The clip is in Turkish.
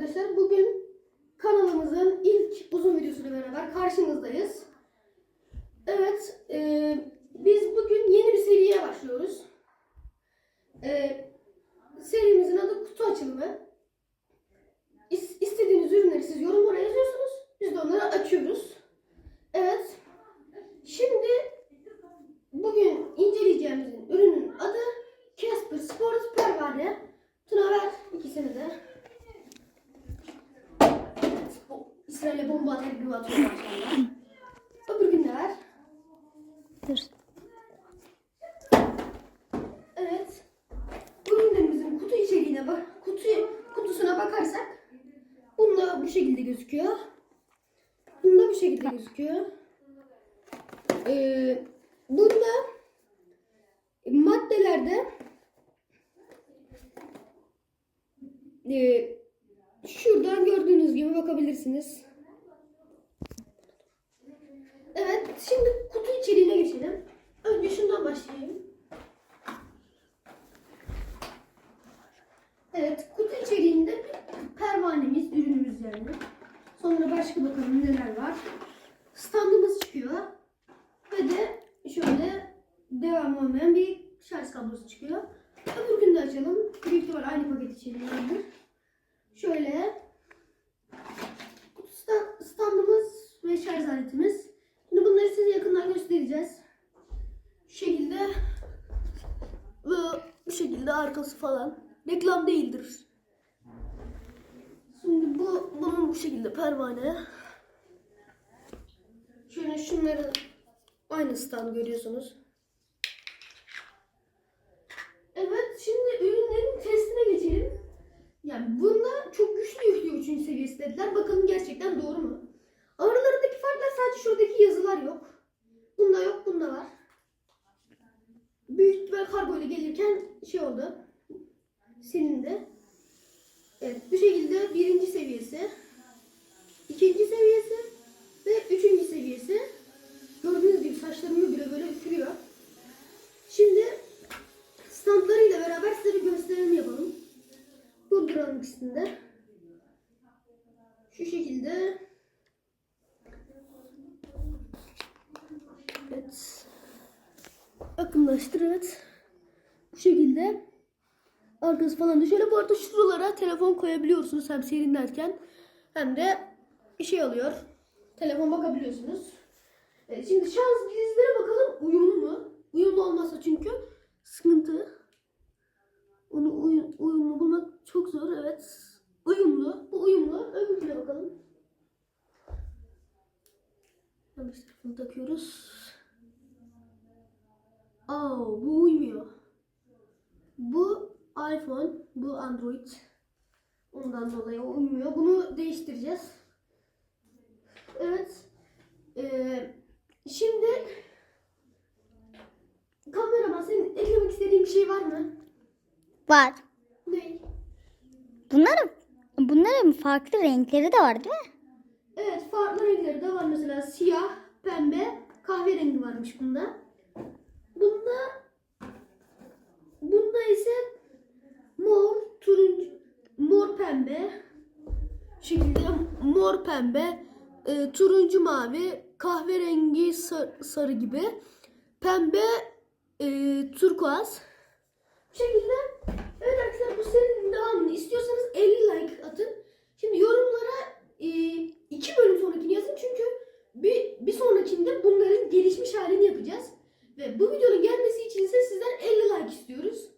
arkadaşlar bugün kanalımızın ilk uzun videosuyla beraber karşınızdayız. Evet, e, biz bugün yeni bir seriye başlıyoruz. E, serimizin adı kutu açılımı. İs, istediğiniz ürünleri siz yorumlara yazıyorsunuz. Biz de onları açıyoruz. Evet. Şimdi bugün inceleyeceğimizin ürünün adı Casper Sport Pervane. Tuna ver ikisini de. Evet, İsrail'e bomba atar gibi atıyor maşallah. Öbür gün de ver. Dur. Evet. Bu ürünlerimizin kutu içeriğine bak, kutu kutusuna bakarsak bunda bu şekilde gözüküyor. Bunda bu şekilde gözüküyor. Ee, bunda maddelerde e, şuradan gördüğünüz gibi bakabilirsiniz. Şimdi kutu içeriğine geçelim. Önce şundan başlayayım. Evet, kutu içeriğinde bir pervanemiz, ürünümüz yani. Sonra başka bakalım neler var. Standımız çıkıyor. Ve de şöyle devam olmayan bir şarj kablosu çıkıyor. Öbür gün de açalım. Büyük ihtimal aynı paket içeriğindedir. Şöyle sta- standımız ve şarj aletimiz. Şimdi bunları size yakından göstereceğiz. Ve bu şekilde arkası falan. Reklam değildir. Şimdi bu bunun bu şekilde pervane. Şöyle şunları aynı stand görüyorsunuz. Evet şimdi ürünlerin testine geçelim. Yani bunda çok güçlü yüklü 3. seviyesi dediler. Bakalım gerçekten doğru mu? Aralarındaki farklar sadece şuradaki yazılar yok. Bunda yok, bunda var. Büyük ihtimal kargo ile gelirken şey oldu. Silindi. Evet, bu şekilde birinci seviyesi, ikinci seviyesi ve üçüncü seviyesi. Gördüğünüz gibi saçlarımı bile böyle üfürüyor. Şimdi standlarıyla beraber size bir gösterim yapalım. Durduralım ikisini de. Şu şekilde. Evet. Yakınlaştır evet. Bu şekilde. Arkası falan da şöyle bu arada şuralara telefon koyabiliyorsunuz hem serinlerken hem de şey oluyor. Telefon bakabiliyorsunuz. Evet, şimdi şarj prizlere bakalım uyumlu mu? Uyumlu olmazsa çünkü sıkıntı. Onu uyu- uyumlu bulmak çok zor evet. Uyumlu. Bu uyumlu. Öbürüne bakalım. Yanlış tarafını takıyoruz. Bu uymuyor. Bu iPhone, bu Android. Ondan dolayı uymuyor. Bunu değiştireceğiz. Evet. Ee, şimdi kameraman senin eklemek istediğin bir şey var mı? Var. Ne? Bunların bunların farklı renkleri de var değil mi? Evet farklı renkleri de var mesela siyah, pembe, kahverengi varmış bunda. Bunda bunda ise mor, turuncu, mor pembe şekilde mor pembe, e, turuncu mavi, kahverengi sar- sarı gibi, pembe, e, turkuaz. Şekilde evet arkadaşlar bu serinin devamını istiyorsanız 50 like atın. Şimdi yorumlara e, iki bölüm sonrakini yazın çünkü bir, bir sonrakinde bunların gelişmiş halini yapacağız. Ve bu videonun gelmesi için ise sizden 50 like istiyoruz.